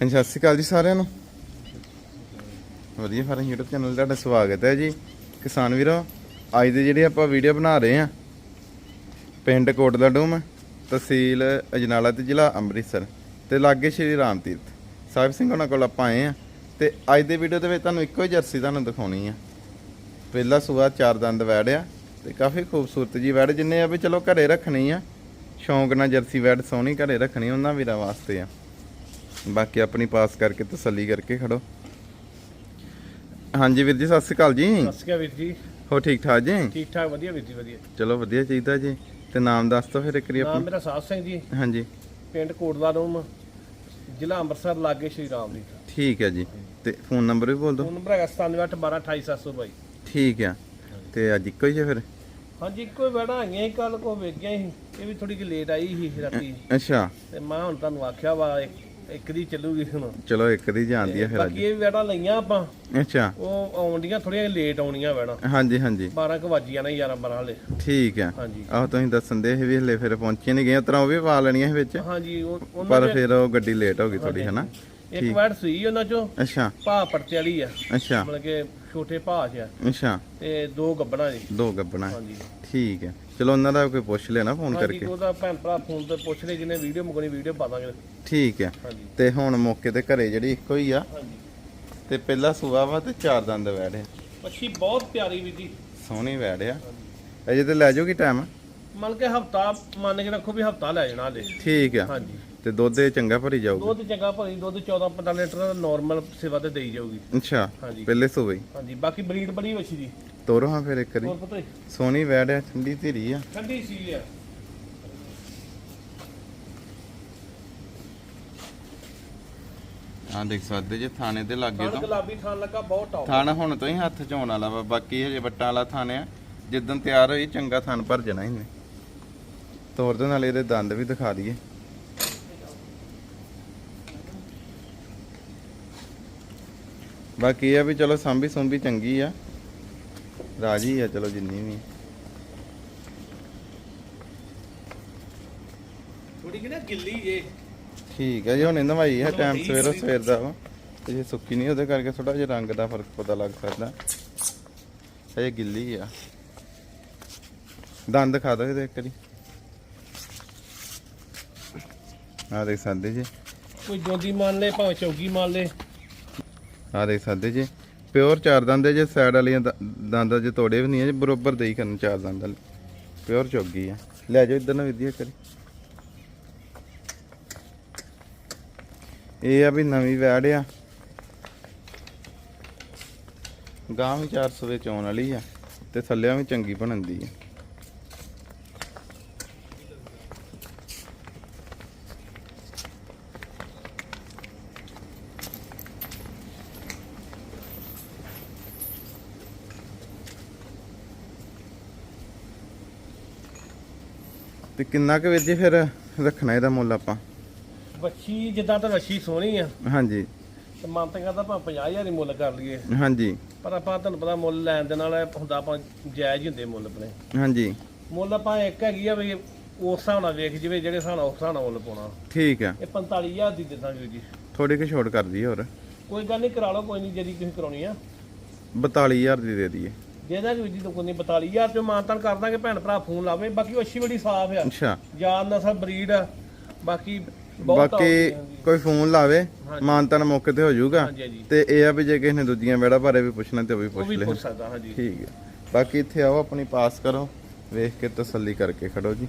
ਹਾਂਜੀ, ਸਤਿ ਸ਼੍ਰੀ ਅਕਾਲ ਜੀ ਸਾਰਿਆਂ ਨੂੰ। ਵਧੀਆ ਫਾਰਮ YouTube ਚੈਨਲ ਤੁਹਾਡਾ ਸਵਾਗਤ ਹੈ ਜੀ। ਕਿਸਾਨ ਵੀਰੋ, ਅੱਜ ਦੀ ਜਿਹੜੀ ਆਪਾਂ ਵੀਡੀਓ ਬਣਾ ਰਹੇ ਆ ਪਿੰਡ ਕੋਟਲਾ ਡੂਮ, ਤਹਿਸੀਲ ਅਜਨਾਲਾ ਤੇ ਜ਼ਿਲ੍ਹਾ ਅੰਮ੍ਰਿਤਸਰ ਤੇ ਲਾਗੇ ਸ਼੍ਰੀ ਰਾਮ ਤੀਰਥ। ਸਾਹਿਬ ਸਿੰਘ ਉਹਨਾਂ ਕੋਲ ਆਪਾਂ ਆਏ ਆ ਤੇ ਅੱਜ ਦੇ ਵੀਡੀਓ ਦੇ ਵਿੱਚ ਤੁਹਾਨੂੰ ਇੱਕੋ ਹੀ ਜਰਸੀ ਤੁਹਾਨੂੰ ਦਿਖਾਉਣੀ ਆ। ਪਹਿਲਾ ਸੂਆ ਚਾਰ ਦੰਦ ਵੈੜ ਆ ਤੇ ਕਾਫੀ ਖੂਬਸੂਰਤ ਜੀ ਵੈੜ ਜਿੰਨੇ ਆ ਵੀ ਚਲੋ ਘਰੇ ਰੱਖਣੀ ਆ। ਸ਼ੌਂਕ ਨਾਲ ਜਰਸੀ ਵੈੜ ਸੋਹਣੀ ਘਰੇ ਰੱਖਣੀ ਉਹਨਾਂ ਵੀਰਾਂ ਵਾਸਤੇ ਆ। ਬਾਕੀ ਆਪਣੀ ਪਾਸ ਕਰਕੇ ਤਸੱਲੀ ਕਰਕੇ ਖੜੋ। ਹਾਂਜੀ ਵੀਰ ਜੀ ਸਤਿ ਸ਼੍ਰੀ ਅਕਾਲ ਜੀ। ਸਤਿ ਸ਼੍ਰੀ ਅਕਾਲ ਵੀਰ ਜੀ। ਹੋ ਠੀਕ ਠਾਕ ਜੀ? ਠੀਕ ਠਾਕ ਵਧੀਆ ਵੀਰ ਜੀ ਵਧੀਆ। ਚਲੋ ਵਧੀਆ ਚਾਹੀਦਾ ਜੀ। ਤੇ ਨਾਮ ਦੱਸ ਦਿਓ ਫਿਰ ਇੱਕ ਨਾਮ ਆਪਣਾ। ਮੇਰਾ ਸਾਧ ਸਿੰਘ ਜੀ। ਹਾਂਜੀ। ਪਿੰਡ ਕੋਟਲਾ ਰੂਮ ਜ਼ਿਲ੍ਹਾ ਅੰਮ੍ਰਿਤਸਰ ਲਾਗੇ ਸ਼੍ਰੀ ਰਾਮ ਦੀ ਠੀਕ ਹੈ ਜੀ। ਤੇ ਫੋਨ ਨੰਬਰ ਵੀ ਬੋਲ ਦਿਓ। ਫੋਨ ਨੰਬਰ ਹੈਗਾ 9781128722 ਠੀਕ ਆ। ਤੇ ਅੱਜ ਇੱਕੋ ਹੀ ਹੈ ਫਿਰ? ਹਾਂਜੀ ਇੱਕੋ ਹੀ ਬੈਠਾ ਸੀ ਕੱਲ ਕੋ ਵੇਖ ਗਿਆ ਸੀ। ਇਹ ਵੀ ਥੋੜੀ ਜਿਹੀ ਲੇਟ ਆਈ ਸੀ ਰਾਤੀ। ਅੱਛਾ। ਤੇ ਮੈਂ ਹੁਣ ਤੁਹਾਨੂੰ ਆਖਿਆ ਵਾ ਇੱਕ ਇੱਕ ਦੀ ਚੱਲੂਗੀ ਹੁਣ। ਚਲੋ ਇੱਕ ਦੀ ਜਾਂਦੀ ਹੈ ਫਿਰ ਅੱਜ। ਬਾਕੀ ਇਹ ਵੀ ਬੈਠਾ ਲਈਆਂ ਆਪਾਂ। ਅੱਛਾ। ਉਹ ਆਉਂਦੀਆਂ ਥੋੜੀਆਂ ਲੇਟ ਆਉਣੀਆਂ ਬੈਣਾ ਹਾਂਜੀ ਹਾਂਜੀ। 12 ਕੁ ਵੱਜੀਆਂ ਨੇ 11 12 ਹਲੇ ਠੀਕ ਆ। ਹਾਂਜੀ। ਆਹ ਤੁਸੀਂ ਦੱਸਣ ਦੇ ਵੀ ਹਲੇ ਫਿਰ ਪਹੁੰਚੇ ਨਹੀਂ ਗਏ ਉਤਰਾ ਉਹ ਵੀ ਪਾ ਲੈਣੀਆਂ ਵਿੱਚ। ਹਾਂਜੀ ਉਹ- ਉਹਨਾਂ ਪਰ ਫਿਰ ਉਹ ਗੱਡੀ ਲੇਟ ਹੋ ਗਈ ਥੋੜੀ ਹਨਾ? ਇੱਕ ਵਾਰ ਸੂਈ ਉਹਨਾਂ ਚੋਂ। ਅੱਛਾ। ਭਾ ਪਰਤੇ ਵਾਲੀ ਆ। ਅੱਛਾ। ਮਤਲਬ ਕਿ ਛੋਟੇ ਭਾ ਚ ਆ। ਅੱਛਾ। ਤੇ ਦੋ ਗੱਬਣਾ ਜੀ। ਦੋ ਗੱਬਣਾ। ਹਾਂਜੀ। ਠੀਕ ਹੈ ਚਲੋ ਉਹਨਾਂ ਦਾ ਕੋਈ ਪੁੱਛ ਲੈਣਾ ਫੋਨ ਹਾਂਜੀ ਕਰਕੇ। ਉਹਦਾ ਭੈਣ ਭਰਾ ਫੋਨ ਤੇ ਪੁੱਛ ਲੈ ਜਿਹਨੇ ਵੀਡੀਓ ਮੰਗਣੀ ਵੀਡੀਓ ਪਾ ਦਾਂਗੇ। ਠੀਕ ਹੈ। ਹਾਂਜੀ। ਤੇ ਹੁਣ ਮੌਕੇ ਤੇ ਘਰੇ ਜਿਹੜੀ ਇੱਕੋ ਹੀ ਆ। ਹਾਂਜੀ। ਤੇ ਪਹਿਲਾ ਸੂਆ ਵਾ ਤੇ ਚਾਰ ਦੰਦ ਵੈੜੇ ਮੱਛੀ ਬਹੁਤ ਪਿਆਰੀ ਵੀ ਜੀ। ਸੋਹਣੀ ਵੈੜ ਆ। ਅਜੇ ਤੇ ਲੈ ਜਾਓਗੀ ਟਾਈਮ ਮੰਨ ਕੇ ਹਫਤਾ ਮੰਨ ਕੇ ਰੱਖੋ ਵੀ ਹਫਤਾ ਲੈ ਜਾਣਾ ਹਲੇ। ਠੀਕ ਆ। ਹਾਂਜੀ। ਤੇ ਦੁੱਧ ਇਹ ਚੰਗਾ ਭਰੀ ਜਾਊਗਾ? ਦੁੱਧ ਚੰਗਾ ਭਰੀ ਦੁੱਧ 14 15 ਲੀਟਰ ਨਾਰਮਲ ਸੇਵਾ ਤੇ ਦੇਈ ਜਾਊਗੀ। ਅੱਛਾ। ਹਾਂਜੀ। ਪਹਿਲੇ ਹੀ। ਹਾਂਜੀ। ਬਾਕੀ ਬਰੀਡ ਬੜੀ ਵੱਛੀ ਦੀ ਤੋਰੋ ਹਾਂ ਫਿਰ ਇੱਕ ਵਾਰੀ। ਹੋਰ ਪਤਾ ਸੋਹਣੀ ਵੈੜ ਆ ਠੰਡੀ ਧੀਰੀ ਆ। ਠੰਡੀ ਸੀ ਆ। ਆ ਦੇਖ ਸਕਦੇ ਜੇ ਥਾਣੇ ਦੇ ਲਾਗੇ ਤੋਂ। ਗੁਲਾਬੀ ਥਣ ਲੱਗਾ ਬਹੁਤ ਟੌਪ ਥਣ ਹੁਣ ਤੋਂ ਹੀ ਹੱਥ ਚ ਆਉਣ ਵਾਲਾ ਵਾ ਬਾਕੀ ਹਜੇ ਵੱਟਾਂ ਵਾਲਾ ਥਣ ਆ। ਜਿੱਦਣ ਤਿਆਰ ਹੋਈ ਚੰਗਾ ਥਣ ਭਰ ਜਾਣਾ ਇਹਨੇ। ਤੋਰ ਦੇ ਨਾਲ ਇਹਦੇ ਦੰਦ ਵੀ ਦਿਖਾ ਦਈਏ। ਬਾਕੀ ਇਹ ਆ ਵੀ ਚਲੋ ਸੰਭੀ ਸੁੰਭੀ ਚੰਗੀ ਆ। ਰਾਜੀ ਆ ਚਲੋ ਜਿੰਨੀ ਵੀ। ਥੋੜੀ ਕਿ ਨਾ ਗਿੱਲੀ ਜੇ। ਠੀਕ ਹੈ ਜੀ ਹੁਣ ਨਵਾਈ ਹੈ ਟਾਈਮ ਸਵੇਰੋ ਸਵੇਰ ਦਾ ਵਾ ਤੇ ਜੇ ਸੁੱਕੀ ਨਹੀਂ ਉਹਦੇ ਕਰਕੇ ਥੋੜਾ ਜਿਹਾ ਰੰਗ ਦਾ ਫ਼ਰਕ ਪਤਾ ਲੱਗ ਸਕਦਾ। ਇਹ ਗਿੱਲੀ ਆ। ਦੰਦ ਖਾ ਦੋ ਇਹਦੇ ਇੱਕ ਵਾਰੀ। ਆ ਦੇਖ ਸਕਦੇ ਜੀ। ਕੋਈ ਜੋਦੀ ਮੰਨ ਲੈ ਭਾਵੇਂ ਚੌਗੀ ਮੰਨ ਲੈ। ਆ ਦੇਖ ਸਕਦੇ ਜੀ। ਪਿਓਰ ਚਾਰ ਦੰਦ ਹੈ, ਜੇ ਸਾਈਡ ਵਾਲੀਆਂ ਦੰਦਾਂ ਜੇ ਤੋੜੇ ਵੀ ਨਹੀਂ ਹੈ, ਜੀ ਬਰੋਬਰ ਦੇਈ ਕਰਨ ਚਾਰ ਦੰਦ ਵਾਲੀ। ਪਿਓਰ ਚੋਗੀ ਆ ਲੈ ਜਾਓ ਇਧਰ ਨੂੰ ਵਿਧੀਆ ਕਰੀ ਇਹ ਆ ਵੀ ਨਵੀਂ ਵੈੜ ਆ। ਗਾਂ ਵੀ 400 ਦੇ ਚੋਣ ਵਾਲੀ ਆ, ਤੇ ਥੱਲਿਆਂ ਵੀ ਚੰਗੀ ਬਣਨ ਦੀ ਆ। ਤੇ ਕਿੰਨਾ ਕੁ ਵੀਰ ਜੀ ਫਿਰ ਰੱਖਣਾ ਇਹਦਾ ਮੁੱਲ ਆਪਾਂ? ਵੱਛੀ ਜਿੱਦਾਂ ਤਾਂ ਵੱਛੀ ਸੋਹਣੀ ਆ। ਹਾਂਜੀ। ਤੇ ਮਨ ਤਾਂ ਕਰਦਾ ਆਪਾਂ 50000 ਹੀ ਮੁੱਲ ਕਰ ਲਈਏ। ਹਾਂਜੀ। ਪਰ ਆਪਾਂ ਤੁਹਾਨੂੰ ਪਤਾ ਮੁੱਲ ਲੈਣ ਦੇ ਨਾਲ ਹੁੰਦਾ ਆਪਾਂ ਜਾਇਜ਼ ਹੀ ਹੁੰਦੇ ਮੁੱਲ ਆਪਣੇ। ਹਾਂਜੀ। ਮੁੱਲ ਆਪਾਂ ਇੱਕ ਹੈਗੀ ਆ ਵੀ ਉਸ ਹਿਸਾਬ ਨਾਲ ਵੇਖ ਜਿਵੇਂ ਜਿਹੜੇ ਹਿਸਾਬ ਨਾਲ ਉਸ ਹਿਸਾਬ ਨਾਲ ਮੁੱਲ ਪਾਉਣਾ। ਠੀਕ ਆ। ਇਹ 45000 ਦੀ ਦੇ ਦਾਂਗੇ ਜੀ। ਥੋੜੀ ਕੁ ਛੋਟ ਕਰ ਦਈਏ ਹੋਰ। ਕੋਈ ਗੱਲ ਨਹੀਂ ਕਰਾ ਲਓ ਕੋਈ ਨਹੀਂ ਜਿਹੜੀ ਤੁਸੀਂ ਕਰਾਉਣੀ ਆ। 42000 ਦੀ ਦੇ ਦਈਏ। ਦੇ ਦਾਂਗੇ ਜੀ ਤੋਂ ਕੋਈ ਨਹੀਂ 42000 ਚੋਂ ਮਾਨਤਾਨ ਕਰ ਦਾਂਗੇ ਭੈਣ ਭਰਾ ਫੋਨ ਲਾਵੇ। ਬਾਕੀ ਉਹ ਅੱਛੀ ਬੜੀ ਸਾਫ਼ ਆ। ਅੱਛਾ। ਜਾਨ ਨਸਲ ਬਰੀਡ ਆ। ਬਾਕੀ ਬਹੁਤ ਬਾਕੀ। ਕੋਈ ਫੋਨ ਲਾਵੇ। ਮਾਨਤਨ ਮੌਕੇ ਤੇ ਹੋ ਜਾਊਗਾ। ਹਾਂਜੀ ਹਾਂਜੀ। ਤੇ ਇਹ ਆ ਵੀ ਜੇ ਕਿਸੇ ਨੇ ਦੂਜੀਆਂ ਵੇੜਾ ਬਾਰੇ ਵੀ ਪੁੱਛਣਾ ਤੇ ਉਹ ਵੀ ਉਹ ਪੁੱਛ ਵੀ ਲੈ। ਪੁੱਛ ਸਕਦਾ ਹਾਂਜੀ। ਠੀਕ ਹੈ ਬਾਕੀ ਇੱਥੇ ਆਓ ਆਪਣੀ ਪਾਸ ਕਰੋ। ਵੇਖ ਕੇ ਤਸੱਲੀ ਕਰਕੇ ਖੜੋ ਜੀ।